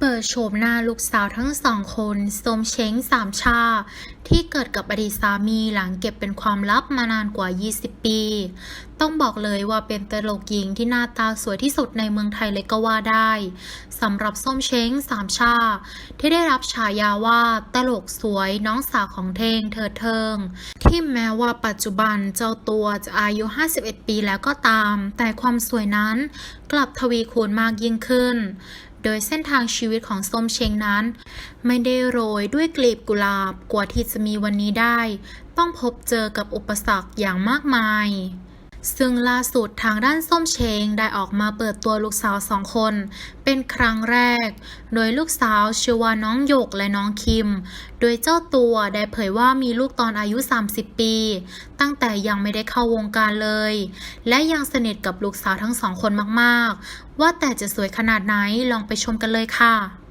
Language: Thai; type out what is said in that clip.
เปิดโฉมหน้าลูกสาวทั้งสองคนสมเช้งสามชา ที่เกิดกับอดีตสามีหลังเก็บเป็นความลับมานานกว่า 20 ปี ต้องบอกเลยว่าเป็นตลกหญิงที่หน้าตาสวยที่สุดในเมืองไทยเลยก็ว่าได้สำหรับส้มเช้งสามชา ที่ได้รับฉายาว่าตลกสวยน้องสาวของเทงเธอเทิง ที่แม้ว่าปัจจุบันเจ้าตัวจะอายุ 51 ปีแล้วก็ตาม แต่ความสวยนั้นกลับทวีคูณมากยิ่งขึ้น โดยเส้นทางชีวิตของส้มเชงนั้น ไม่ได้โรยด้วยกลีบกุหลาบกว่าที่จะมีวันนี้ได้ ต้องพบเจอกับอุปสรรคอย่างมากมาย ซึ่งล่าสุดทางด้านส้มเชงได้ออกมาเปิดตัวลูกสาวสองคน เป็นครั้งแรก โดยลูกสาวชื่อว่าน้องหยกและน้องคิม โดยเจ้าตัวได้เผยว่ามีลูกตอนอายุ 30 ปี ตั้งแต่ยังไม่ได้เข้าวงการเลย และยังสนิทกับลูกสาวทั้งสองคนมาก ๆ ว่าแต่จะสวยขนาดไหนลองไปชมกันเลยค่ะ